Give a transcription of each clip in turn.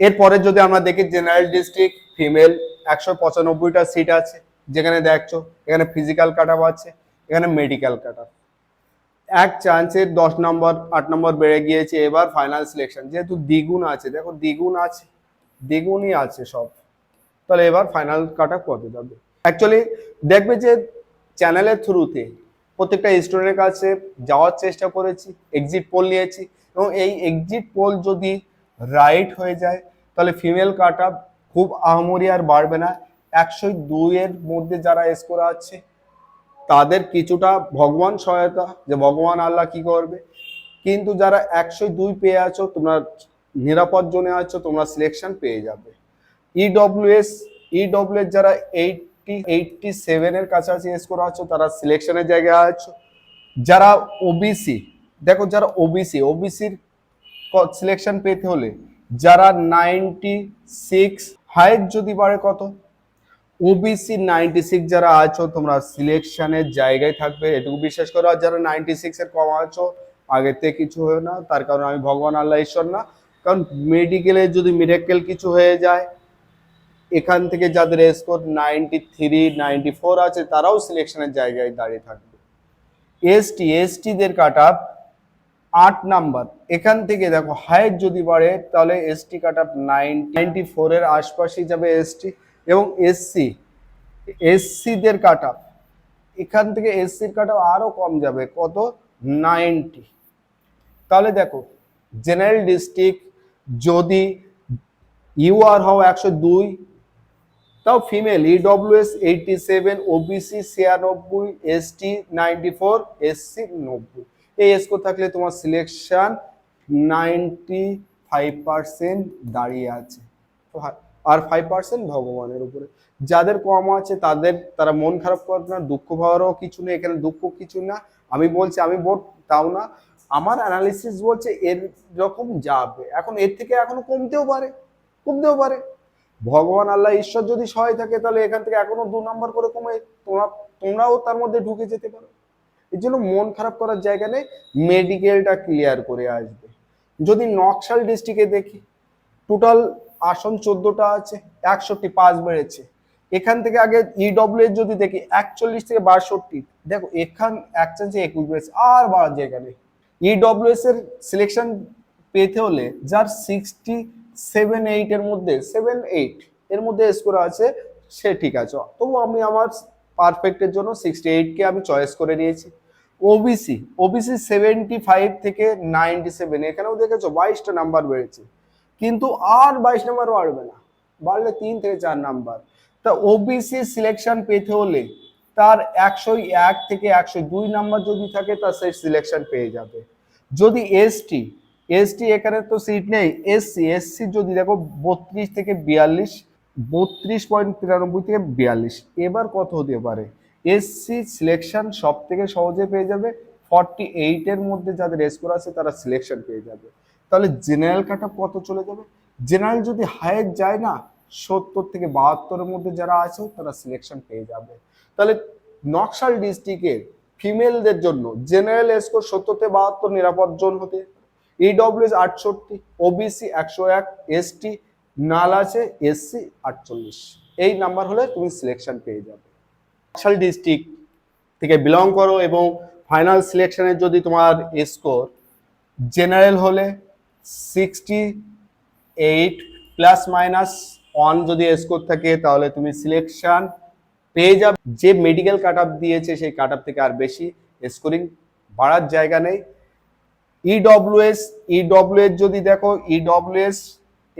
এরপরে যদি আমরা দেখি জেনারেল ডিস্ট্রিক্ট ফিমেল একশো পঁচানব্বইটা সিট আছে, যেখানে দেখছ, এখানে ফিজিক্যাল কাট আছে, এখানে মেডিকেল কাট এক চান্সের দশ নম্বর আট নম্বর বেড়ে গিয়েছে, এবার ফাইনাল সিলেকশন যেহেতু দ্বিগুণ আছে, দেখো দ্বিগুণ আছে, দ্বিগুণই আছে সব। তাহলে এবার ফাইনাল কাট আপ কত যাবে? অ্যাকচুয়ালি দেখবে যে চ্যানেলের থ্রুতে প্রত্যেকটা স্টুডেন্টের কাছে যাওয়ার চেষ্টা করেছি এক্সিট পোল নিয়েছি, এবং এই এক্সিট পোল যদি রাইট হয়ে যায়, তাহলে ফিমেল কাট খুব আহমরি আর বাড়বে না। একশো দুইয়ের মধ্যে যারা স্কোর আছে, তাদের কিছুটা ভগবান সহায়তা, যে ভগবান আল্লাহ কি করবে। কিন্তু যারা একশো দুই পেয়ে আছো, তোমরা নিরাপদ জোনে আছো, তোমরা সিলেকশন পেয়ে যাবে। ইডব্লিউএস ইডব্লিউএস যারা এইটটি এইটটি সেভেনের কাছাকাছি স্কোর আছো, তারা সিলেকশনের জায়গায় আছো। যারা ওবিসি দেখো যারা ওবিসি ওবিসির সিলেকশন পেতে হলে যারা নাইনটি সিক্স হাইট যদি বাড়ে কত? ওবিসি নাইনটি সিক্স যারা আছো, তোমরা সিলেকশনের জায়গায় থাকবে। এটুকু বিশ্বাস করো, আর যারা নাইনটি সিক্স এর কম আছো থেকে কিছু হয় না। তার কারণ আমি ভগবান আল্লাহ ঈশ্বর না। কারণ মেডিকেলে যদি মিরাক্কেল কিছু হয়ে যায়, এখান থেকে যাদের score ninety three ninety four আছে, তারাও সিলেকশনের জায়গায় দাঁড়িয়ে থাকবে। এসটি এসটিদের কাট আপ আট নাম্বার। এখান থেকে দেখো হাইট যদি বাড়ে, তাহলে এসটি কাট আপ নাইনটি ফোরের আশপাশেই যাবে এসটি এবং এসসি এসসিদের কাট আপ এখান থেকে এসসির কাট আপ আরও কম যাবে, কত? নাইনটি তাহলে দেখো জেনারেল ডিস্ট্রিক্ট যদি ইউআর হও একশো দুই, তাও female EWS eighty seven OBC ছিয়ানব্বই এসটি নাইনটি ফোর এসসি নব্বই। এই স্কোর থাকলে তোমার সিলেকশন নাইনটি ফাইভ পার্সেন্ট দাঁড়িয়ে আছে। আর ফাইভ পার্সেন্ট ভগবানের উপরে। যাদের কম আছে, তাদের, তারা মন খারাপ করবে না, দুঃখ পাওয়ারও কিছু নেই, এখানে দুঃখ কিছু না। আমি বলছি, আমি ভোট তাও না। আমার অ্যানালিসিস বলছে, এর রকম যাবে। এখন এর থেকে এখনও কমতেও পারে কমতেও পারে। ভগবান, আল্লাহ, ঈশ্বর যদি সহায় থাকে, তাহলে এখান থেকে এখনও দু নম্বর করে কমে তোমরা, তোমরাও তার মধ্যে ঢুকে যেতে পারো। এর জন্য মন খারাপ করার জায়গা নেই মেডিকেলটা ক্লিয়ার করে আসবে। যদি নকশাল ডিস্ট্রিক্টে দেখি টোটাল আসন চোদ্দটা আছে, একষট্টি পাঁচ বেড়েছে। এখান থেকে আগে ইডব্লিউ এর যদি দেখি, একচল্লিশ থেকে বাষট্টি। দেখো, এখান এক চান্সে একুশ বেড়েছে, আর বাড়ার জায়গা নেই। ইডব্লিউএস এর সিলেকশন পেতে হলে যার সিক্সটি সেভেন এইট এর মধ্যে সেভেন এইট এর মধ্যে স্কোর আছে, সে ঠিক আছে। তবু আমি আমার পারফেক্টের জন্য সিক্সটি এইটকে আমি চয়েস করে নিয়েছি। ওবিসি ওবিসি সেভেন্টি ফাইভ থেকে নাইনটি সেভেন এখানেও দেখেছ বাইশটা নাম্বার বেড়েছে। কিন্তু আর বাইশ নাম্বার বাড়বে না, বাড়লে তিন থেকে চার নাম্বার তা ওবিসি সিলেকশন পেতে হলে তার একশো এক থেকে একশো দুই নাম্বার যদি থাকে তার সে সিলেকশন পেয়ে যাবে। যদি এসটি এসটি এখানে তো সিট নেই এসসি এসসি যদি দেখো বত্রিশ থেকে বিয়াল্লিশ বত্রিশ পয়েন্ট তিরানব্বই থেকে বিয়াল্লিশ। এবার কত হতে পারে? এসসি সিলেকশন সব থেকে সহজে পেয়ে যাবে। ফর্টি এইটের মধ্যে যাদের স্কোর আছে, তারা সিলেকশন পেয়ে যাবে। তাহলে জেনারেল কাট কত চলে যাবে? জেনারেল যদি হায়ার যায় না, সত্তর থেকে বাহাত্তরের মধ্যে যারা আছে, তারা সিলেকশন পেয়ে যাবে। তাহলে নকশাল ডিস্ট্রিক্টের ফিমেলদের জন্য জেনারেল স্কোর সত্তর থেকে বাহাত্তর, নিরাপদ জোন হতে ইডব্লিউএস আটষট্টি ওবিসি একশো এক এসটি নাল আছে এসসি আটচল্লিশ। এই নাম্বার হলে তুমি সিলেকশন পেয়ে যাবে। নকশাল ডিস্ট্রিক্ট থেকে বিলং করো এবং ফাইনাল সিলেকশনের যদি তোমার স্কোর জেনারেল হলে sixty eight plus minus one যদি স্কোর থাকে, তাহলে তুমি সিলেকশন পেয়ে যাবে। যে মেডিকেল কাট দিয়েছে, সেই কাট থেকে আর বেশি স্কোরিং বাড়ার জায়গা নেই। ইডব্লিউএস ইডব্লিউএস যদি দেখো ইডব্লিউএস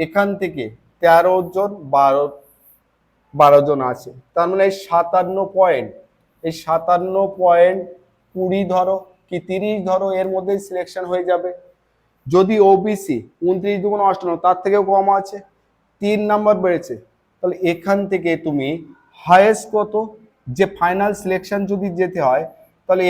এখান থেকে তেরো জন, বারো বারো জন আছে। তার মানে এই সাতান্ন পয়েন্ট এই সাতান্ন পয়েন্ট কুড়ি ধরো কি তিরিশ ধরো, এর মধ্যেই সিলেকশন হয়ে যাবে। যদি ওবিসি উনত্রিশ দুগুণ অষ্টান্ন, তার থেকেও কম আছে। তিন নাম্বার বেড়েছে। তাহলে এখান থেকে তুমি হায়েস্ট কত? যে ফাইনাল সিলেকশন যদি যেতে হয়, তাহলে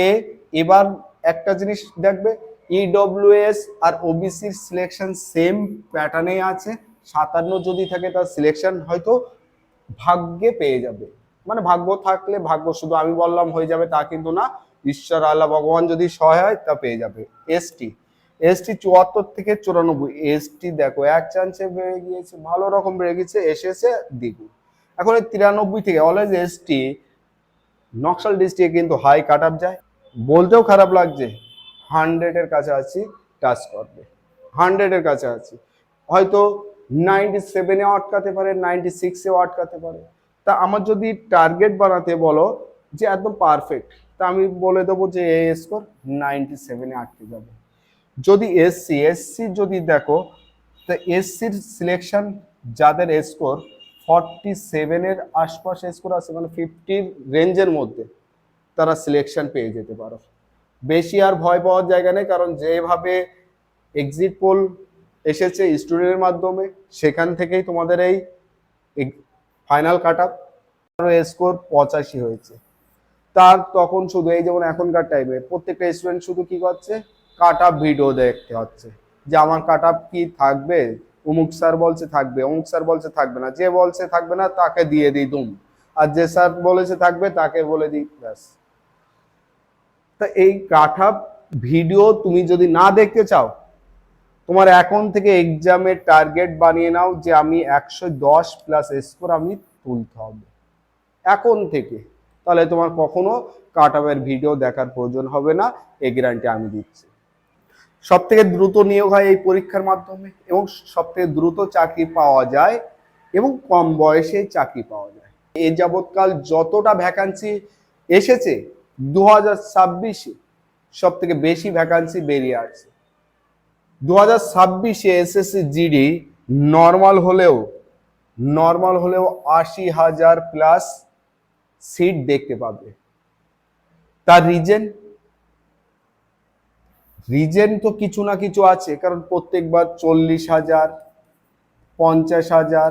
এবার একটা জিনিস দেখবে ইডব্লিউএস আর ওবিসির সিলেকশন সেম প্যাটার্নেই আছে। সাতান্ন যদি থাকে তার সিলেকশন হয়তো ভাগ্যে পেয়ে যাবে। মানে ভাগ্য থাকলে ভাগ্য শুধু আমি বললাম হয়ে যাবে তা কিন্তু না। ঈশ্বর, আল্লাহ, ভগবান যদি সহায় হয় তা পেয়ে যাবে। এসটি এসটি চুয়াত্তর থেকে চুরানব্বই। এসটি দেখো, এক চান্সে বেড়ে গিয়েছে, ভালো রকম বেড়ে গেছে এসেছে দ্বিগুণ। এখন এই তিরানব্বই থেকে অলওয়েজ এসটি নকশাল ডিস্ট্রিক্টে কিন্তু হাই কাট আপ যায়। বলতেও খারাপ লাগছে। হান্ড্রেডের কাছাকাছি টাচ করবে। হান্ড্রেডের কাছাকাছি। হয়তো নাইনটি সেভেনে আটকাতে পারে, নাইনটি সিক্সেও আটকাতে পারে। তা আমার যদি টার্গেট বানাতে বলো যে একদম পারফেক্ট, তা আমি বলে দেবো যে এ স্কোর নাইনটি সেভেনে আটকে যাবে। যদি এসসি এসসি যদি দেখো, তো এসসির সিলেকশন যাদের স্কোর ফর্টি সেভেনের আশপাশে স্কোর আছে মানে ফিফটির রেঞ্জের মধ্যে, তারা সিলেকশন পেয়ে যেতে পারো। বেশি আর ভয় পাওয়ার জায়গা নেই, কারণ যেভাবে এক্সিট পোল এসেছে স্টুডেন্টের মাধ্যমে, সেখান থেকেই তোমাদের এই ফাইনাল কাট আপ স্কোর পঁচাশি হয়েছে। তার তখন শুধু, এই যেমন এখনকার টাইমে প্রত্যেকটা স্টুডেন্ট শুধু কি করছে? কাট আপ ভিডিও দেখতে হচ্ছে। যে আমার কাট আপ কি থাকবে? অমুক স্যার বলছে থাকবে, অমুক স্যার বলছে থাকবে না। যে বলছে থাকবে না, তাকে দিয়ে দিই তুম আর যে স্যার বলেছে থাকবে, তাকে বলে দিই ব্যাস। তা এই আপ ভিডিও তুমি যদি না দেখতে চাও, তোমার এখন থেকে এক্সামের টার্গেট বানিয়ে নাও যে আমি একশো দশ প্লাস স্কোর আমি তুলতে হবে। এখন থেকে। তাহলে তোমার কখনো কাট ভিডিও দেখার প্রয়োজন হবে না এই গ্যারান্টি আমি দিচ্ছি। সব থেকে দ্রুত নিয়োগ হয় এই পরীক্ষার মাধ্যমে এবং সব থেকে দ্রুত চাকরি পাওয়া যায় এবং কম বয়সে চাকরি পাওয়া যায়। এ যাবৎকাল যতটা ভ্যাকান্সি এসেছে দু হাজার ছাব্বিশে সব থেকে বেশি ভ্যাকান্সি বেরিয়ে আসছে। দু হাজার ছাব্বিশে এসএসসি জিডি নর্মাল হলেও নর্মাল হলেও আশি হাজার প্লাস সিট দেখতে পাবে। তার রিজেন রিজেন তো কিছু না কিছু আছে, কারণ প্রত্যেকবার চল্লিশ হাজার, পঞ্চাশ হাজার,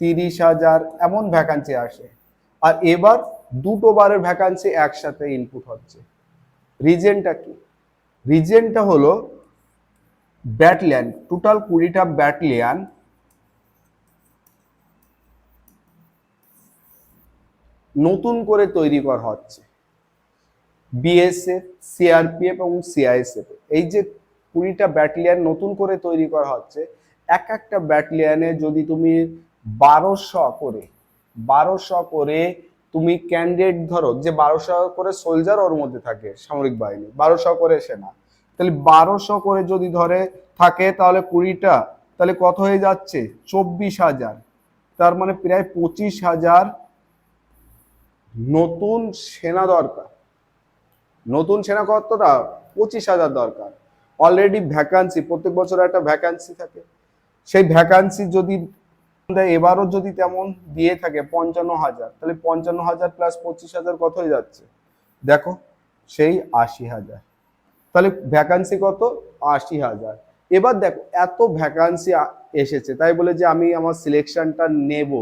তিরিশ হাজার এমন ভ্যাকান্সি আসে। আর এবার দুটো বারের ভ্যাকান্সি একসাথে ইনপুট হচ্ছে। রিজেনটা কি? রিজেনটা হলো ব্যাটলিয়ান টোটাল কুড়িটা ব্যাটলিয়ান নতুন করে তৈরি করা হচ্ছে। বিএসএফ সিআরপিএফ এবং সিআইএসএফ এই যে কুড়িটা ব্যাটালিয়ান নতুন করে তৈরি করা হচ্ছে, এক একটা ব্যাটালিয়ানে যদি তুমি বারোশো করে বারোশো করে তুমি ক্যান্ডিডেট ধরো যে বারোশো করে সোলজার ওর মধ্যে থাকে সামরিক বাহিনী, বারোশো করে সেনা। তাহলে বারোশো করে যদি ধরে থাকে তাহলে কুড়িটা, তাহলে কত হয়ে যাচ্ছে? চব্বিশ হাজার। তার মানে প্রায় পঁচিশ হাজার নতুন সেনা দরকার। নতুন সেনা কতটা? পঁচিশ হাজার দরকার। অলরেডি ভ্যাকান্সি প্রত্যেক বছর একটা ভ্যাকান্সি থাকে। সেই ভ্যাকান্সি যদি এবারও যদি তেমন দিয়ে থাকে পঞ্চান্ন হাজার, তাহলে পঞ্চান্ন হাজার প্লাস পঁচিশ হাজার কত হয়ে যাচ্ছে? দেখো, সেই আশি হাজার। তাহলে ভ্যাকান্সি কত? আশি হাজার। এবার দেখো, এত ভ্যাকান্সি এসেছে, তাই বলে যে আমি আমার সিলেকশনটা নেব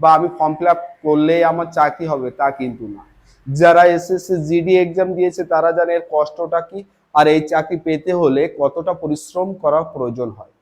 বা আমি ফর্ম ফিল আপ করলেই আমার চাকরি হবে, তা কিন্তু না। যারা এসএসসি জিডি এক্সাম দিয়েছে, তারা জানে এর কষ্টটা কি, আর এই চাকরি পেতে হলে কতটা পরিশ্রম করা প্রয়োজন হয়।